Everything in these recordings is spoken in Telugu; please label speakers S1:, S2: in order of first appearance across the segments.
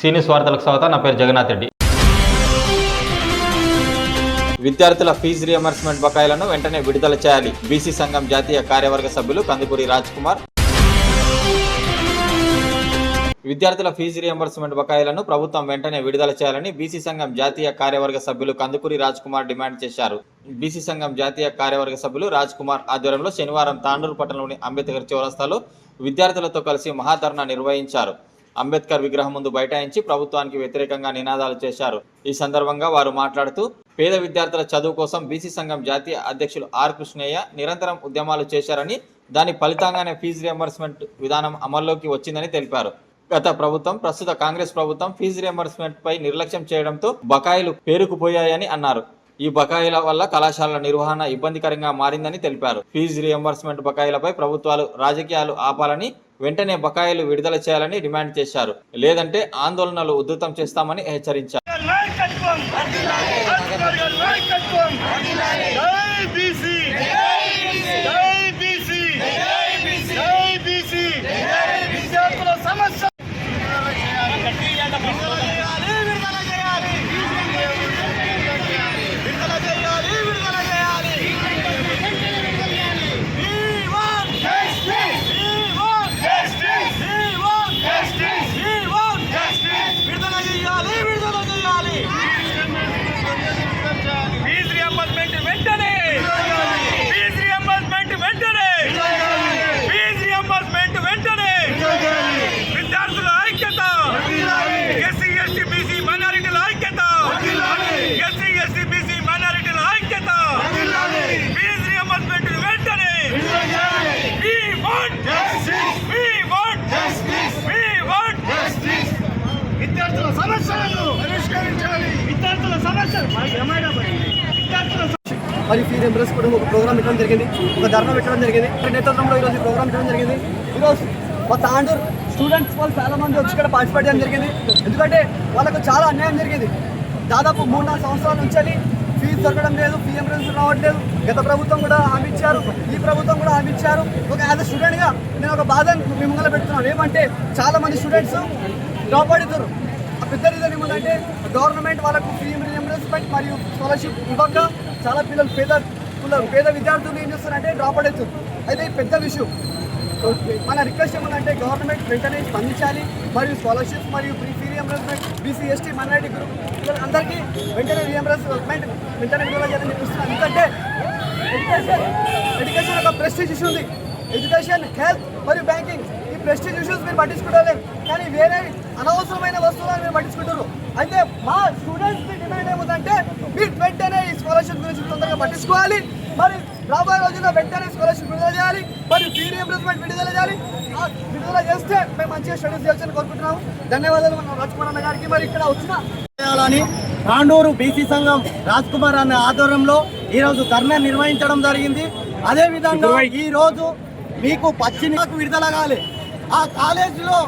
S1: సీనియస్ వార్తలకు స్వాగతం నా పేరు జగన్నాథ్ రెడ్డి విద్యార్థుల ఫీజు రియంబర్స్మెంట్ బకాయిలను వెంటనే విడుదల చేయాలి బీసీ సంఘం జాతీయ కార్యవర్గ సభ్యులు కందిపూరి రాజ్ కుమార్ విద్యార్థుల ఫీజు రియంబర్స్మెంట్ బకాయిలను ప్రభుత్వం వెంటనే విడుదల చేయాలని బీసీ సంఘం జాతీయ కార్యవర్గ సభ్యులు కందుకూరి రాజ్ కుమార్ డిమాండ్ చేశారు బీసీ సంఘం జాతీయ కార్యవర్గ సభ్యులు రాజ్ కుమార్ ఆధ్వర్యంలో శనివారం తాండూరు పట్టణంలోని అంబేద్కర్ చౌరస్తాలో విద్యార్థులతో కలిసి మహాధర్నా నిర్వహించారు అంబేద్కర్ విగ్రహం ముందు బైఠాయించి ప్రభుత్వానికి వ్యతిరేకంగా నినాదాలు చేశారు ఈ సందర్భంగా వారు మాట్లాడుతూ పేద విద్యార్థుల చదువు కోసం బీసీ సంఘం జాతీయ అధ్యక్షులు ఆర్ కృష్ణయ్య నిరంతరం ఉద్యమాలు చేశారని దాని ఫలితంగానే ఫీజు రియంబర్స్మెంట్ విధానం అమల్లోకి వచ్చిందని తెలిపారు గత ప్రభుత్వం ప్రస్తుత కాంగ్రెస్ ప్రభుత్వం ఫీజు రియంబర్స్మెంట్ పై నిర్లక్ష్యం చేయడంతో బకాయిలు పేరుకుపోయాయని అన్నారు ఈ బకాయిల వల్ల కళాశాలల నిర్వహణ ఇబ్బందికరంగా మారిందని తెలిపారు ఫీజు రియంబర్స్మెంట్ బకాయిలపై ప్రభుత్వాలు రాజకీయాలు ఆపాలని వెంటనే బకాయిలు విడుదల చేయాలని డిమాండ్ చేశారు లేదంటే ఆందోళనలు ఉధృతం చేస్తామని హెచ్చరించారు
S2: మరియు ఫీ రింబర్స్ కూడా ఒక ప్రోగ్రామ్ పెట్టడం జరిగింది ఒక ధర్మం పెట్టడం జరిగింది నేతృత్వంలో ఈరోజు ప్రోగ్రామ్ ఇవ్వడం జరిగింది ఈరోజు మా తాండూర్ స్టూడెంట్స్ వాళ్ళు చాలామంది వచ్చి ఇక్కడ పార్టిసిపేట్ చేయడం జరిగింది ఎందుకంటే వాళ్ళకు చాలా అన్యాయం జరిగింది దాదాపు మూడు నాలుగు సంవత్సరాల నుంచి ఫీజు దొరకడం లేదు పీఎం రిజల్స్ రావట్లేదు గత ప్రభుత్వం కూడా హామీ ఈ ప్రభుత్వం కూడా హామీ ఇచ్చారు ఒక యాజ్ స్టూడెంట్గా నేను ఒక బాధను మిమ్మల్ని పెడుతున్నాను ఏమంటే చాలామంది స్టూడెంట్స్ డ్రాప్ అవుతారు ఆ పెద్ద రీజన్ ఏమంటే గవర్నమెంట్ వాళ్ళకు ఫీ రియంబర్స్మెంట్ మరియు స్కాలర్షిప్ ఇవ్వక చాలా పిల్లలు పేద పేద విద్యార్థులు ఏం చేస్తారంటే డ్రాప్ అవుట్ అవుతుంది అయితే పెద్ద విషయం మన రిక్వెస్ట్ ఏమంటే గవర్నమెంట్ వెంటనే స్పందించాలి మరియు స్కాలర్షిప్స్ మరియు free fee reimbursement BC ST minority group అందరికీ వెంటనే రియంబర్స్మెంట్ వెంటనే విడుదల చేయాలని చూస్తున్నాను ఎందుకంటే ఎడ్యుకేషన్ ఎడ్యుకేషన్ ఒక ప్రెస్టీజ్ ఇష్యూ ఉంది ఎడ్యుకేషన్ హెల్త్ మరియు బ్యాంకింగ్ ఈ ప్రెస్టీజ్ ఇష్యూస్ మీరు పట్టించుకోలేదు కానీ వేరే అనవసరమైన వస్తువులను మీరు పట్టించుకుంటారు అయితే మా స్టూడెంట్స్కి డిమాండ్ ఏముందంటే మీరు వెంటనే స్కాలర్షిప్ గురించి తొందరగా పట్టించుకోవాలి మరి రాబోయే రోజుల్లో వెంటనే స్కాలర్షిప్ విడుదల చేయాలి మరి ఫీరియం రీఎంబర్స్మెంట్ విడుదల చేయాలి విడుదల చేస్తే మేము మంచిగా షెడ్యూల్ చేయాలని కోరుకుంటున్నాము ధన్యవాదాలు మన రాజ్కుమార్ అన్న గారికి మరి ఇక్కడ వచ్చిన
S3: చేయాలని తాండూరు బీసీ సంఘం రాజ్కుమార్ అన్న ఆధ్వర్యంలో ఈరోజు ధర్నా నిర్వహించడం జరిగింది అదేవిధంగా ఈరోజు మీకు పశ్చిమకు విడుదల కాలి ఆ కాలేజీలో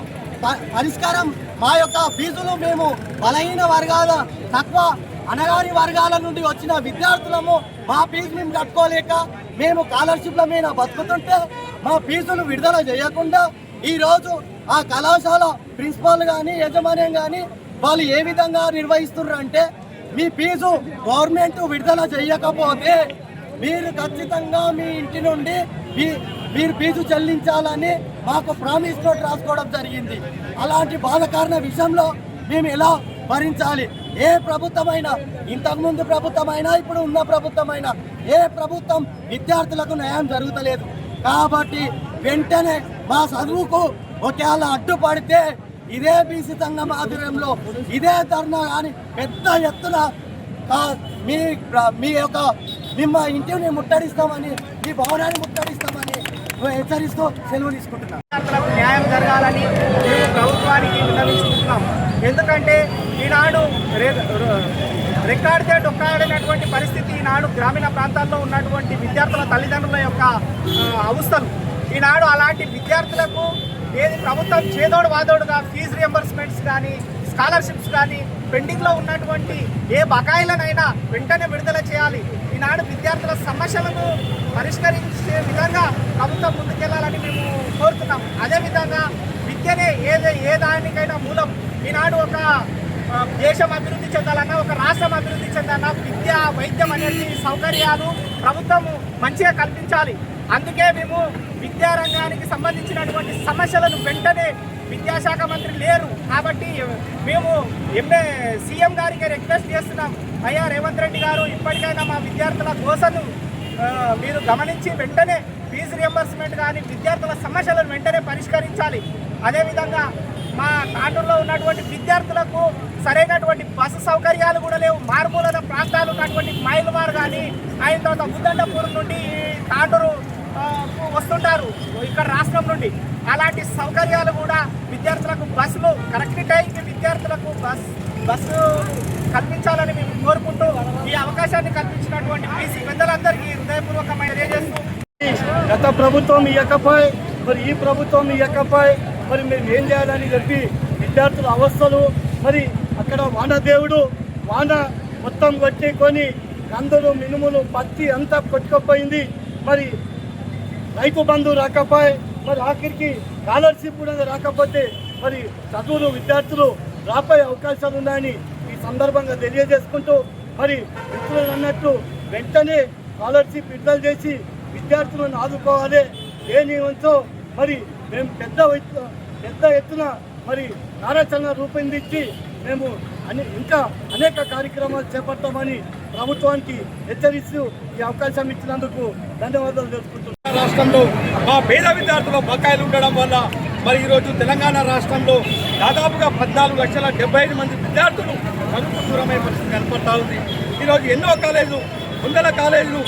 S3: పరిష్కారం మా యొక్క ఫీజులు మేము బలహీన వర్గాల తక్కువ అనగాని వర్గాల నుండి వచ్చిన విద్యార్థులము మా ఫీజు మేము కట్టుకోలేక మేము స్కాలర్షిప్ల మీద బతుకుతుంటే మా ఫీజులు విడుదల చేయకుండా ఈరోజు ఆ కళాశాల ప్రిన్సిపాల్ కానీ యజమాన్యం కానీ వాళ్ళు ఏ విధంగా నిర్వహిస్తున్నారు అంటే మీ ఫీజు గవర్నమెంట్ విడుదల చేయకపోతే మీరు ఖచ్చితంగా మీ ఇంటి నుండి మీ మీరు ఫీజు చెల్లించాలని మాకు ప్రామిస్ నోట్ రాసుకోవడం జరిగింది అలాంటి బాధకారణ విషయంలో మేము ఎలా భరించాలి ఏ ప్రభుత్వమైనా ఇంతకుముందు ప్రభుత్వమైనా ఇప్పుడు ఉన్న ప్రభుత్వమైనా ఏ ప్రభుత్వం విద్యార్థులకు న్యాయం జరుగుతలేదు కాబట్టి వెంటనే మా చదువుకు ఒకవేళ అడ్డుపడితే ఇదే బీసీ సంఘం ఆధ్వర్యంలో ఇదే ధర్నా కానీ పెద్ద ఎత్తున మీ మీ యొక్క మిమ్మ ఇంటిని ముట్టడిస్తామని మీ భవనాన్ని ముట్టడిస్తామని హెచ్చరిస్తూ సెలవు తీసుకుంటున్నాం
S4: న్యాయం జరగాలని ప్రభుత్వానికి ఎందుకంటే ఈనాడు రికార్డ్ చేటు ఒక్కడైనటువంటి పరిస్థితి ఈనాడు గ్రామీణ ప్రాంతాల్లో ఉన్నటువంటి విద్యార్థుల తల్లిదండ్రుల యొక్క అవస్థలు ఈనాడు అలాంటి విద్యార్థులకు ఏది ప్రభుత్వం చేదోడు వాదోడుగా ఫీజు రియంబర్స్మెంట్స్ కానీ స్కాలర్షిప్స్ కానీ పెండింగ్లో ఉన్నటువంటి ఏ బకాయిలనైనా వెంటనే విడుదల చేయాలి ఈనాడు విద్యార్థుల సమస్యలను పరిష్కరించే విధంగా ప్రభుత్వం ముందుకెళ్లాలని మేము కోరుతున్నాం అదేవిధంగా విద్యనే ఏదే ఏ దానికైనా మూలం ఈనాడు ఒక దేశం అభివృద్ధి చెందాలన్నా ఒక రాష్ట్రం అభివృద్ధి చెందాలన్నా విద్య వైద్యం అనేది సౌకర్యాలు ప్రభుత్వం మంచిగా కల్పించాలి అందుకే మేము విద్యారంగానికి సంబంధించినటువంటి సమస్యలను వెంటనే విద్యాశాఖ మంత్రి లేరు కాబట్టి మేము ఎంఏ సీఎం గారికి రిక్వెస్ట్ చేస్తున్నాం అయ్యా రేవంత్ రెడ్డి గారు ఇప్పటికైనా మా విద్యార్థుల గోసను మీరు గమనించి వెంటనే ఫీజు రియంబర్స్మెంట్ కానీ విద్యార్థుల సమస్యలను వెంటనే పరిష్కరించాలి అదేవిధంగా మా తాండూరులో ఉన్నటువంటి విద్యార్థులకు సరైనటువంటి బస్సు సౌకర్యాలు కూడా లేవు మారుమూలన ప్రాంతాలు ఉన్నటువంటి మైల్మార్ కానీ ఆయన తర్వాత ఉద్దండపూర్ నుండి తాండూరు వస్తుంటారు ఇక్కడ రాష్ట్రం నుండి అలాంటి సౌకర్యాలు కూడా విద్యార్థులకు బస్సులు కరెక్ట్ టైంకి విద్యార్థులకు బస్ బస్సు కల్పించాలని మేము కోరుకుంటూ ఈ అవకాశాన్ని కల్పించినటువంటి ఐసీ పెద్దలందరికీ హృదయపూర్వకమైన తెలియజేస్తూ
S5: గత ప్రభుత్వం ఇవ్వకపై మరి ఈ ప్రభుత్వం ఇవ్వకపై మరి మేము ఏం చేయాలని చెప్పి విద్యార్థుల అవస్థలు మరి అక్కడ వానదేవుడు వాన మొత్తం కొని కందులు మినుములు పత్తి అంతా కొట్టుకుపోయింది మరి రైతు బంధు రాకపోయి మరి ఆఖరికి స్కాలర్షిప్ కూడా రాకపోతే మరి చదువులు విద్యార్థులు రాపోయే అవకాశాలు ఉన్నాయని ఈ సందర్భంగా తెలియజేసుకుంటూ మరి మిత్రులు అన్నట్టు వెంటనే స్కాలర్షిప్ విడుదల చేసి విద్యార్థులను ఆదుకోవాలి లేని ఉంచో మరి మేము పెద్ద పెద్ద ఎత్తున మరి కార్యాచరణ రూపొందించి మేము అనే ఇంకా అనేక కార్యక్రమాలు చేపడతామని ప్రభుత్వానికి హెచ్చరిస్తూ ఈ అవకాశం ఇచ్చినందుకు ధన్యవాదాలు తెలుసుకుంటున్నాం
S6: రాష్ట్రంలో మా పేద విద్యార్థుల బకాయిలు ఉండడం వల్ల మరి ఈరోజు తెలంగాణ రాష్ట్రంలో దాదాపుగా పద్నాలుగు లక్షల డెబ్బై ఐదు మంది విద్యార్థులు చదువుకు దూరమైన పరిస్థితి కనపడతా ఉంది ఈరోజు ఎన్నో కాలేజు వందల కాలేజీలు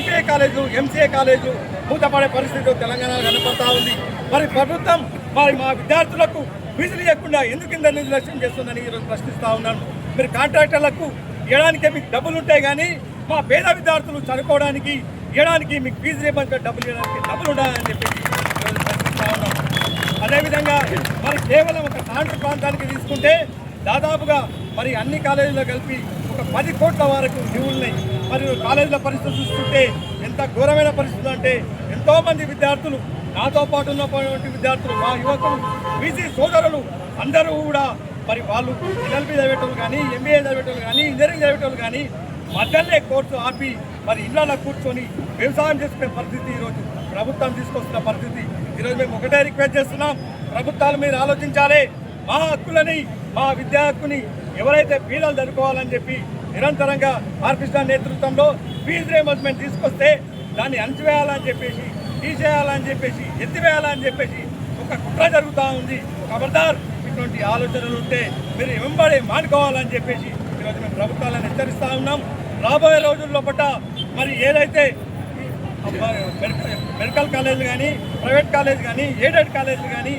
S6: ఎంపీఏ కాలేజు ఎంసీఏ కాలేజు మూతపడే పరిస్థితి తెలంగాణ కనపడతా ఉంది మరి ప్రభుత్వం మరి మా విద్యార్థులకు ఫీజులు ఇవ్వకుండా ఎందుకు కింద నిర్లక్ష్యం చేస్తుందని ఈరోజు ప్రశ్నిస్తూ ఉన్నాను మీరు కాంట్రాక్టర్లకు ఇవ్వడానికి మీకు డబ్బులు ఉంటాయి కానీ మా పేద విద్యార్థులు చదువుకోవడానికి ఇవ్వడానికి మీకు ఫీజు రేపంటే డబ్బులు ఇవ్వడానికి డబ్బులు ఉండాలని చెప్పి ప్రశ్నిస్తూ ఉన్నాం అదేవిధంగా మరి కేవలం ఒక తాండ్రి ప్రాంతానికి తీసుకుంటే దాదాపుగా మరి అన్ని కాలేజీలో కలిపి ఒక పది కోట్ల వరకు నివులున్నాయి మరియు కాలేజీల పరిస్థితులు చూసుకుంటే ఎంత ఘోరమైన పరిస్థితులు అంటే ఎంతోమంది విద్యార్థులు నాతో పాటు ఉన్నటువంటి విద్యార్థులు మా యువకులు బీసీ సోదరులు అందరూ కూడా మరి వాళ్ళు ఎల్ఎల్బి చదివేటోళ్ళు కానీ ఎంబీఏ చదివేటోళ్ళు కానీ ఇంజనీరింగ్ చదివేటోళ్ళు కానీ మధ్యలో కోర్సు ఆపి మరి ఇళ్ళలో కూర్చొని వ్యవసాయం చేసుకునే పరిస్థితి ఈరోజు ప్రభుత్వం తీసుకొస్తున్న పరిస్థితి ఈరోజు మేము ఒకటే రిక్వెస్ట్ చేస్తున్నాం ప్రభుత్వాలు మీరు ఆలోచించాలి మా హక్కులని మా విద్యా హక్కుని ఎవరైతే పీడలు జరుపుకోవాలని చెప్పి నిరంతరంగా ఆర్పిస్తున్న నేతృత్వంలో ఫీజు రియంబర్స్మెంట్ తీసుకొస్తే దాన్ని అణచివేయాలని చెప్పేసి తీసేయాలని చెప్పేసి ఎత్తివేయాలని చెప్పేసి ఒక కుట్ర జరుగుతూ ఉంది ఖబర్దార్ ఇటువంటి ఆలోచనలు ఉంటే మీరు వెంబడి మానుకోవాలని చెప్పేసి ఈరోజు మేము ప్రభుత్వాలను హెచ్చరిస్తూ ఉన్నాం రాబోయే రోజుల్లో పట్ట మరి ఏదైతే మెడికల్ కాలేజీలు కానీ ప్రైవేట్ కాలేజ్ కానీ ఎయిడెడ్ కాలేజీలు కానీ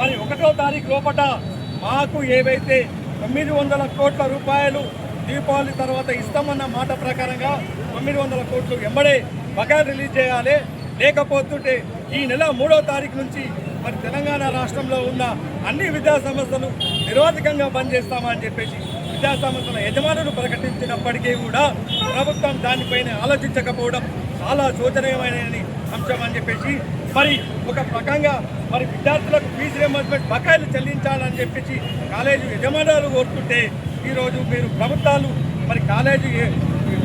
S6: మరి ఒకటో తారీఖు లోపల మాకు ఏవైతే తొమ్మిది వందల కోట్ల రూపాయలు దీపావళి తర్వాత ఇస్తామన్న మాట ప్రకారంగా తొమ్మిది వందల కోట్లు ఎంబడే బకాయి రిలీజ్ చేయాలి లేకపోతుంటే ఈ నెల మూడో తారీఖు నుంచి మరి తెలంగాణ రాష్ట్రంలో ఉన్న అన్ని విద్యా సంస్థలు నిరోధకంగా బంద్ చేస్తామని చెప్పేసి విద్యా సంస్థల యజమానులు ప్రకటించినప్పటికీ కూడా ప్రభుత్వం దానిపైన ఆలోచించకపోవడం చాలా శోచనీయమైన అంశం అని చెప్పేసి మరి ఒక రకంగా మరి విద్యార్థులకు ఫీజు రియంబర్స్మెంట్ బకాయిలు చెల్లించాలని చెప్పేసి కాలేజీ యజమానులు కోరుతుంటే ఈరోజు మీరు ప్రభుత్వాలు మరి కాలేజీ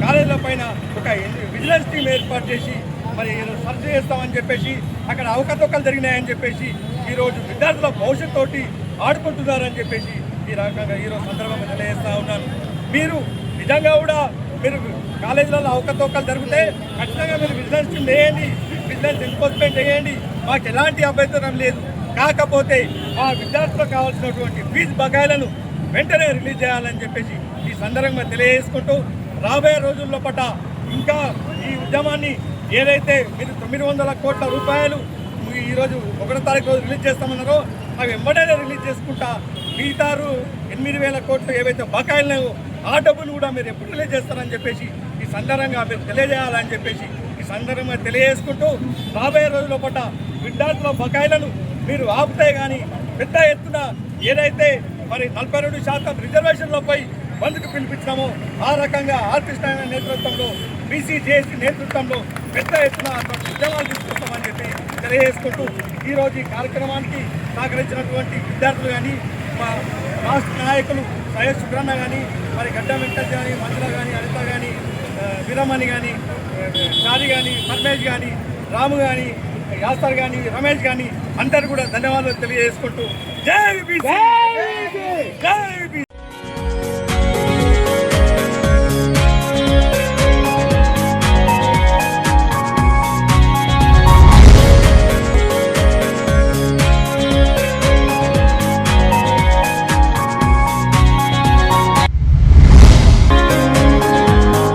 S6: కాలేజీల పైన ఒక విజిలెన్స్ టీం ఏర్పాటు చేసి మరి సర్చ్ చేస్తామని చెప్పేసి అక్కడ అవకతవకలు జరిగినాయని చెప్పేసి ఈరోజు విద్యార్థుల భవిష్యత్తు ఆడుకుంటున్నారని చెప్పేసి ఈ రకంగా ఈరోజు సందర్భంగా తెలియజేస్తూ ఉన్నాను మీరు నిజంగా కూడా మీరు కాలేజీలలో అవకతవకలు జరిగితే ఖచ్చితంగా మీరు విజిలెన్స్ వేయండి విజిలెన్స్ ఎన్ఫోర్స్మెంట్ చేయండి మాకు ఎలాంటి అభ్యంతరం లేదు కాకపోతే ఆ విద్యార్థులకు కావాల్సినటువంటి ఫీజు బకాయిలను వెంటనే రిలీజ్ చేయాలని చెప్పేసి ఈ సందర్భంగా తెలియజేసుకుంటూ రాబోయే రోజుల్లో పట్ల ఇంకా ఈ ఉద్యమాన్ని ఏదైతే మీరు తొమ్మిది వందల కోట్ల రూపాయలు ఈరోజు ఒకటో తారీఖు రోజు రిలీజ్ చేస్తామన్నారో అవి వెంబడే రిలీజ్ చేసుకుంటా మిగతారు ఎనిమిది వేల కోట్లు ఏవైతే బకాయిలు ఆ డబ్బులు కూడా మీరు ఎప్పుడు రిలీజ్ చేస్తారని చెప్పేసి ఈ సందర్భంగా మీరు తెలియజేయాలని చెప్పేసి ఈ సందర్భంగా తెలియజేసుకుంటూ రాబోయే రోజుల పట్ల విద్యార్థుల బకాయిలను మీరు ఆపుతే కానీ పెద్ద ఎత్తున ఏదైతే మరి నలభై రెండు శాతం రిజర్వేషన్లపై బంద్కు పిలిపించాము ఆ రకంగా ఆర్టిస్ట్ నారాయణ నేతృత్వంలో బీసీ జేఏసీ నేతృత్వంలో పెద్ద ఎత్తున ఉద్యమాలు తీసుకొస్తామని చెప్పి తెలియజేసుకుంటూ ఈరోజు ఈ కార్యక్రమానికి సహకరించినటువంటి విద్యార్థులు కానీ మా రాష్ట్ర నాయకులు సయ్యద్ సుబ్రహ్మ కానీ మరి గడ్డ వెంకట్ కానీ మంజుల కానీ అనిత కానీ వీరమణి కానీ షారి కానీ పర్మేష్ కానీ రాము కానీ యాస్తర్ కానీ రమేష్ కానీ అందరు కూడా ధన్యవాదాలు తెలియజేసుకుంటూ
S7: జై